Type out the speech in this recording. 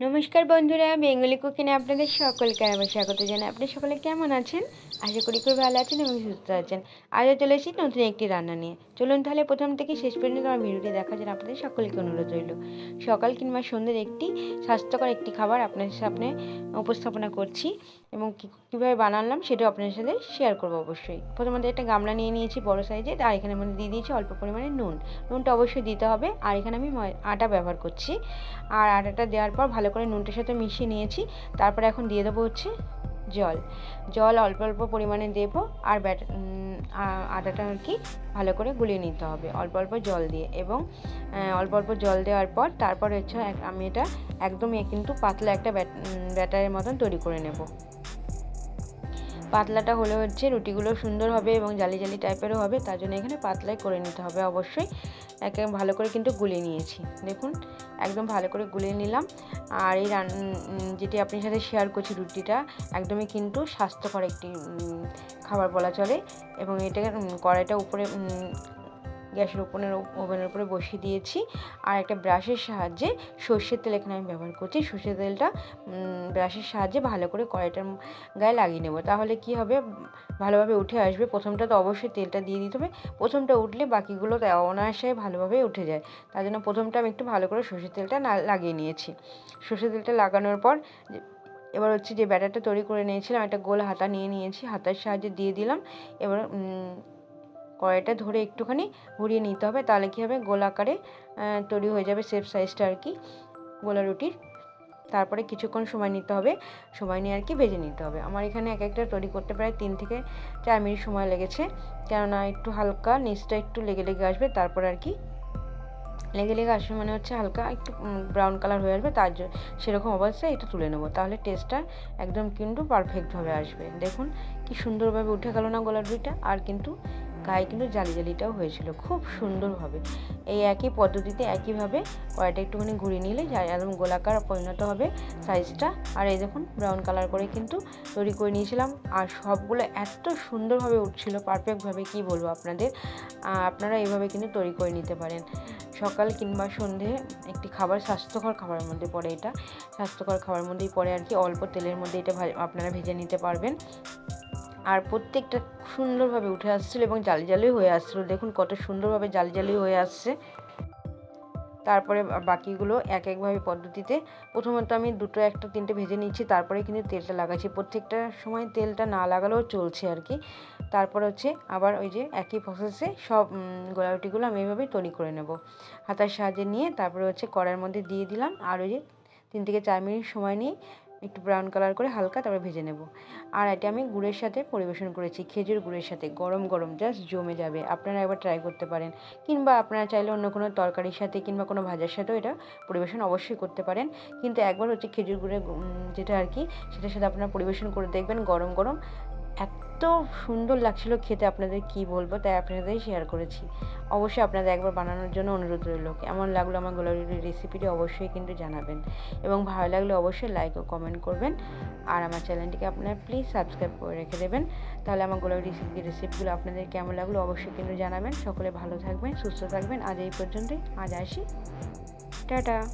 নমস্কার বন্ধুরা বেঙ্গলি কুকিনে আপনাদের সকলকে আবার স্বাগত জানাই। আপনি সকলে কেমন আছেন? আশা করি খুব ভালো আছেন এবং সুস্থ আছেন। আজও চলে এসেছি নতুন একটি রান্না নিয়ে। চলুন তাহলে প্রথম থেকে শেষ পর্যন্ত আমার ভিডিওটি দেখা যান আপনাদের সকলকে অনুরোধ রইল। সকাল কিংবা সন্ধ্যের একটি স্বাস্থ্যকর একটি খাবার আপনাদের সামনে উপস্থাপনা করছি এবং কীভাবে বানালাম সেটাও আপনাদের সাথে শেয়ার করব অবশ্যই। প্রথমত একটা গামলা নিয়ে নিয়েছি বড় সাইজের, আর এখানে মধ্যে দিয়ে দিয়েছি অল্প পরিমাণে নুন। নুনটা অবশ্যই দিতে হবে, আর এখানে আমি আটা ব্যবহার করছি। আর আটাটা দেওয়ার পর ভালো করে নুনটার সাথে মিশিয়ে নিয়েছি। তারপরে এখন দিয়ে দেবো হচ্ছে জল। জল অল্প অল্প পরিমাণে দেব আর ব্যাট আদাটা আর কি ভালো করে গুলিয়ে নিতে হবে। অল্প অল্প জল দিয়ে এবং অল্প অল্প জল দেওয়ার পর তারপর হচ্ছে আমি এটা একদমই কিন্তু পাতলা একটা ব্যাট ব্যাটারের মতন তৈরি করে নেব। পাতলাটা হলে হচ্ছে রুটিগুলো সুন্দর হবে এবং জালি জালি টাইপেরও হবে, তার জন্য এখানে পাতলাই করে নিতে হবে অবশ্যই। একে ভালো করে কিন্তু গুলিয়ে নিয়েছি। দেখুন, একদম ভালো করে গুলে নিলাম। আর এই রান যেটি আপনার সাথে শেয়ার করছি রুটিটা, একদমই কিন্তু স্বাস্থ্যকর একটি খাবার বলা চলে। এবং এটা কড়াইটা উপরে গ্যাসের ওপেনের ওভেনের উপরে বসিয়ে দিয়েছি। আর একটা ব্রাশের সাহায্যে সর্ষের তেল এখানে আমি ব্যবহার করছি। সর্ষের তেলটা ব্রাশের সাহায্যে ভালো করে কড়াইটার গায়ে লাগিয়ে নেব। তাহলে কি হবে? ভালোভাবে উঠে আসবে। প্রথমটা তো অবশ্যই তেলটা দিয়ে দিতে হবে। প্রথমটা উঠলে বাকিগুলো তো অনায়াসে ভালোভাবে উঠে যায়। তার জন্য প্রথমটা আমি একটু ভালো করে সর্ষের তেলটা না লাগিয়ে নিয়েছি। সর্ষের তেলটা লাগানোর পর এবার হচ্ছে যে ব্যাটারটা তৈরি করে নিয়েছিলাম। একটা গোল হাতা নিয়ে নিয়েছি। হাতার সাহায্যে দিয়ে দিলাম। এবার কড়াইটা ধরে একটুখানি ঘুরিয়ে নিতে হবে, তাহলে কী হবে? গোল আকারে তৈরি হয়ে যাবে সেফ সাইজটা আর কি, গোলা রুটির। তারপরে কিছুক্ষণ সময় নিতে হবে, সময় নিয়ে আর কি ভেজে নিতে হবে। আমার এখানে এক একটা তৈরি করতে প্রায় তিন থেকে চার মিনিট সময় লেগেছে, কেননা একটু হালকা নিচটা একটু লেগে লেগে আসবে, তারপর আর কি লেগে লেগে আসবে মানে হচ্ছে হালকা একটু ব্রাউন কালার হয়ে আসবে, তার জন্য সেরকম অবস্থায় এটা তুলে নেব। তাহলে টেস্টটা একদম কিন্তু পারফেক্টভাবে আসবে। দেখুন কি সুন্দরভাবে উঠে গেল না গোলাপ রুটিটা, আর কিন্তু গায়ে কিন্তু জালি জালিটাও হয়েছিল। খুব সুন্দরভাবে। এই একই পদ্ধতিতে একইভাবে কড়াইটা একটুখানি ঘুরিয়ে নিলে একদম গোলাকার পরিণত হবে সাইজটা। আর এই দেখুন ব্রাউন কালার করে কিন্তু তৈরি করে নিয়েছিলাম। আর সবগুলো এত সুন্দরভাবে উঠছিল পারফেক্টভাবে কি বলব আপনাদের? আপনারা এইভাবে কিন্তু তৈরি করে নিতে পারেন। সকাল কিংবা সন্ধে একটি খাবার, স্বাস্থ্যকর খাবারের মধ্যে পড়ে এটা। স্বাস্থ্যকর খাবারের মধ্যেই পড়ে আর কি, অল্প তেলের মধ্যে এটা আপনারা ভেজে নিতে পারবেন। আর প্রত্যেকটা সুন্দরভাবে উঠে আসছিল এবং জালি জালি হয়ে আসছিল। দেখুন কত সুন্দরভাবে জালি জালি হয়ে আসছে। তারপরে বাকিগুলো এক একভাবে পদ্ধতিতে। প্রথমত আমি দুটো একটা তিনটে ভেজে নিচ্ছি তারপরে কিন্তু তেলটা লাগাচ্ছি। প্রত্যেকটা সময় তেলটা না লাগালেও চলছে আর কি। তারপর হচ্ছে আবার ওই যে একই প্রসেসে সব উম, আমি এইভাবে তৈরি করে নেব। হাতার সাহায্যে নিয়ে তারপরে হচ্ছে কড়াইয়ের মধ্যে দিয়ে দিলাম। আর ওই যে তিন থেকে চার মিনিট সময় নিয়ে একটু ব্রাউন কালার করে হালকা তারপরে ভেজে নেব। আর এটা আমি গুড়ের সাথে পরিবেশন করেছি, খেজুর গুড়ের সাথে, গরম গরম জাস্ট জমে যাবে। আপনারা একবার ট্রাই করতে পারেন। কিংবা আপনারা চাইলে অন্য কোনো তরকারির সাথে কিংবা কোনো ভাজার সাথেও এটা পরিবেশন অবশ্যই করতে পারেন। কিন্তু একবার হচ্ছে খেজুর গুড়ের যেটা আর কি, সেটার সাথে আপনারা পরিবেশন করে দেখবেন গরম গরম। এত সুন্দর লাগছিল খেতে, আপনাদের কি বলব? তাই আপনাদের শেয়ার করেছি। অবশ্যই আপনাদের একবার বানানোর জন্য অনুরোধ রইল। কেমন লাগল আমার গোলাপির রেসিপিটি অবশ্যই কিন্তু জানাবেন। এবং ভালো লাগলে অবশ্যই লাইক ও কমেন্ট করবেন। আর আমার চ্যানেলটিকে আপনারা প্লিজ সাবস্ক্রাইব করে রেখে দেবেন। তাহলে আমার গোলাপি রেসিপি রেসিপিগুলো আপনাদের কেমন লাগল অবশ্যই কিন্তু জানাবেন। সকলে ভালো থাকবেন, সুস্থ থাকবেন। আজ এই পর্যন্তই। আজ আসি। টাটা।